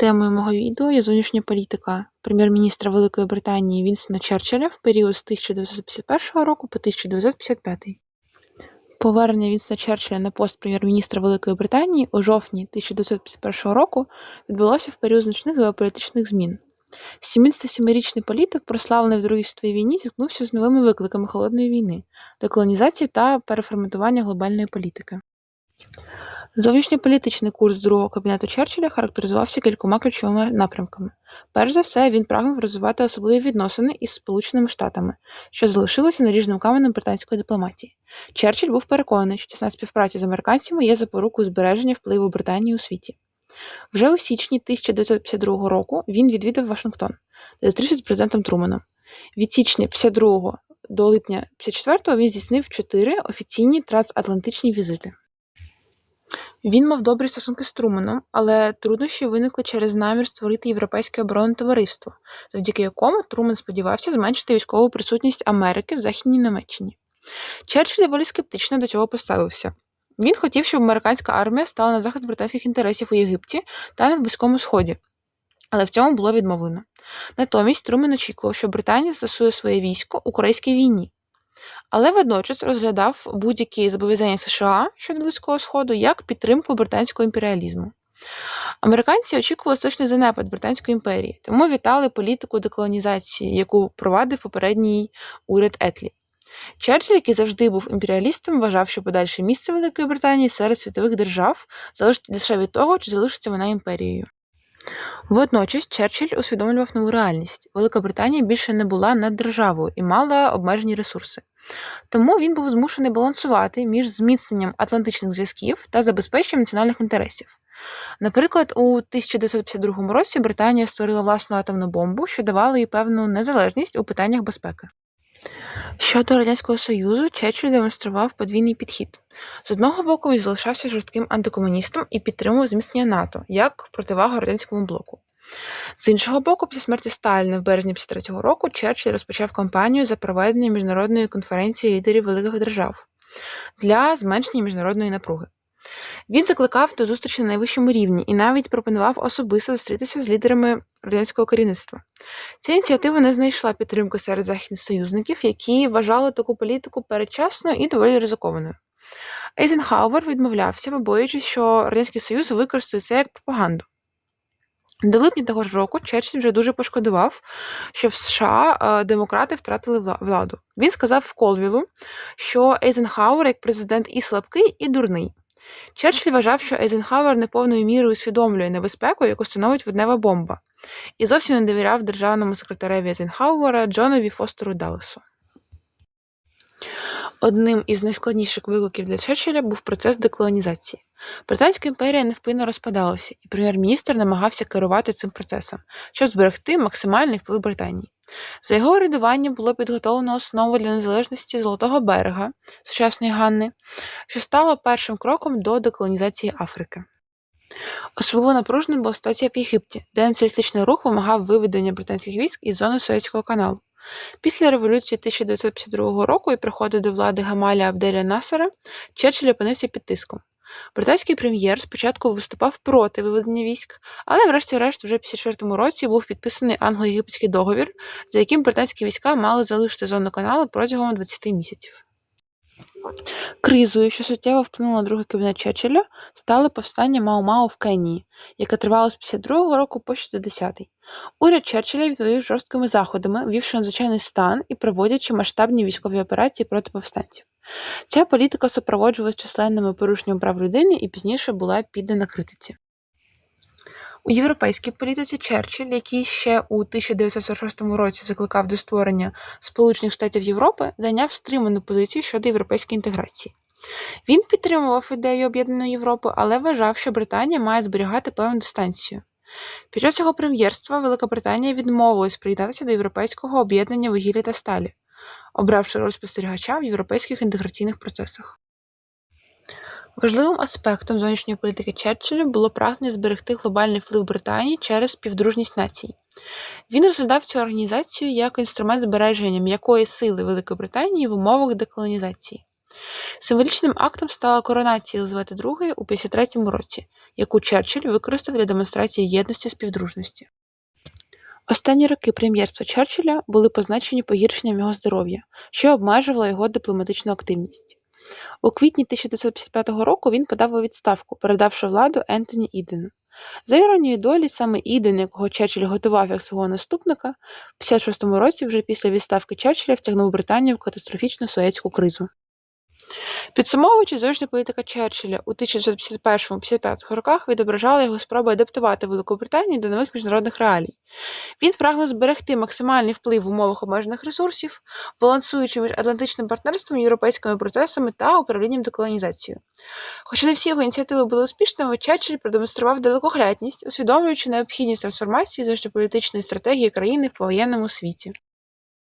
Темою мого відео є зовнішня політика прем'єр-міністра Великої Британії Вінстона Черчилля в період з 1951 року по 1955. Повернення Вінстона Черчилля на пост прем'єр-міністра Великої Британії у жовтні 1951 року відбулося в період значних геополітичних змін. 77-річний політик, прославлений в Другій світовій війні, зіткнувся з новими викликами холодної війни, деколонізації та переформатування глобальної політики. Зовнішньополітичний курс другого кабінету Черчилля характеризувався кількома ключовими напрямками. Перш за все, він прагнув розвивати особливі відносини із Сполученими Штатами, що залишилося наріжним каменем британської дипломатії. Черчилль був переконаний, що тісна співпраця з американцями є запорукою збереження впливу Британії у світі. Вже у січні 1952 року він відвідав Вашингтон, де зустрівся з президентом Труманом. Від січня 52 до липня 54 він здійснив чотири офіційні трансатлантичні візити. Він мав добрі стосунки з Труманом, але труднощі виникли через намір створити європейське оборонне товариство, завдяки якому Труман сподівався зменшити військову присутність Америки в Західній Німеччині. Черчилль доволі скептично до цього поставився. Він хотів, щоб американська армія стала на захист британських інтересів у Єгипті та на Близькому Сході, але в цьому було відмовлено. Натомість Труман очікував, що Британія застосує своє військо у Корейській війні але водночас розглядав будь-які зобов'язання США щодо Близького Сходу як підтримку британського імперіалізму. Американці очікували точний занепад Британської імперії, тому вітали політику деколонізації, яку провадив попередній уряд Етлі. Черчилль, який завжди був імперіалістом, вважав, що подальше місце Великої Британії серед світових держав залежить лише від того, чи залишиться вона імперією. Водночас Черчилль усвідомлював нову реальність: Велика Британія більше не була наддержавою і мала обмежені ресурси. Тому він був змушений балансувати між зміцненням атлантичних зв'язків та забезпеченням національних інтересів. Наприклад, у 1952 році Британія створила власну атомну бомбу, що давала їй певну незалежність у питаннях безпеки. Щодо Радянського Союзу, Черчилль демонстрував подвійний підхід. З одного боку, він залишався жорстким антикомуністом і підтримував зміцнення НАТО як противагу радянському блоку. З іншого боку, після смерті Сталіна в березні 53-го року Черчилль розпочав кампанію за проведення міжнародної конференції лідерів великих держав для зменшення міжнародної напруги. Він закликав до зустрічі на найвищому рівні і навіть пропонував особисто зустрітися з лідерами радянського керівництва. Ця ініціатива не знайшла підтримки серед західних союзників, які вважали таку політику передчасною і доволі ризикованою. Ейзенхауер відмовлявся, побоюючись, що Радянський Союз використає це як пропаганду. До липня того ж року Черчилль вже дуже пошкодував, що в США е, демократи втратили владу. Він сказав Колвілу, що Ейзенхауер як президент і слабкий, і дурний. Черчилль вважав, що Ейзенхауер неповною мірою усвідомлює небезпеку, яку становить воднева бомба, і зовсім не довіряв державному секретареві Ейзенхауера Джонові Фостеру Даллесу. Одним із найскладніших викликів для Черчилля був процес деколонізації. Британська імперія невпинно розпадалася, і прем'єр-міністр намагався керувати цим процесом, щоб зберегти максимальний вплив Британії. За його урядування було підготовлено основу для незалежності Золотого берега, сучасної Ганни, що стало першим кроком до деколонізації Африки. Особливо напруженим була ситуація в Єгипті, де націоналістичний рух вимагав виведення британських військ із зони Суецького каналу. Після революції 1952 року і приходу до влади Гамаля Абделя Насара Черчилль опинився під тиском. Британський прем'єр спочатку виступав проти виведення військ, але, врешті-решт, вже в 1954 році був підписаний англо-єгипетський договір, за яким британські війська мали залишити зону каналу протягом 20 місяців. Кризою, що суттєво вплинула на другий кабінет Черчилля, стало повстання Мау-Мау в Кенії, яке тривало з 52-го року по 60-й. Уряд Черчилля відповів жорсткими заходами, ввівши надзвичайний стан і проводячи масштабні військові операції проти повстанців. Ця політика супроводжувалась численними порушеннями прав людини і пізніше була піддана критиці. У європейській політиці Черчилль, який ще у 1946 році закликав до створення Сполучених Штатів Європи, зайняв стриману позицію щодо європейської інтеграції. Він підтримував ідею об'єднаної Європи, але вважав, що Британія має зберігати певну дистанцію. Під час його прем'єрства Велика Британія відмовилась приєднатися до європейського об'єднання вугілля та сталі, обравши роль спостерігача в європейських інтеграційних процесах. Важливим аспектом зовнішньої політики Черчилля було прагнення зберегти глобальний вплив Британії через співдружність націй. Він розглядав цю організацію як інструмент збереження м'якої сили Великої Британії в умовах деколонізації. Символічним актом стала коронація Єлизавети II у 53-му році, яку Черчилль використав для демонстрації єдності співдружності. Останні роки прем'єрства Черчилля були позначені погіршенням його здоров'я, що обмежувало його дипломатичну активність. У квітні 1955 року він подав у відставку, передавши владу Ентоні Ідену. За іронією долі, саме Іден, якого Черчилль готував як свого наступника, в 56-му році, вже після відставки Черчилля, втягнув Британію в катастрофічну Суецьку кризу. Підсумовуючи, зовнішня політика Черчилля у 1951-55 роках відображала його спроби адаптувати Велику Британію до нових міжнародних реалій. Він прагнув зберегти максимальний вплив в умовах обмежених ресурсів, балансуючи між атлантичним партнерством, європейськими процесами та управлінням деколонізацією. Хоча не всі його ініціативи були успішними, Черчилль продемонстрував далекоглядність, усвідомлюючи необхідність трансформації зовнішньополітичної стратегії країни в повоєнному світі.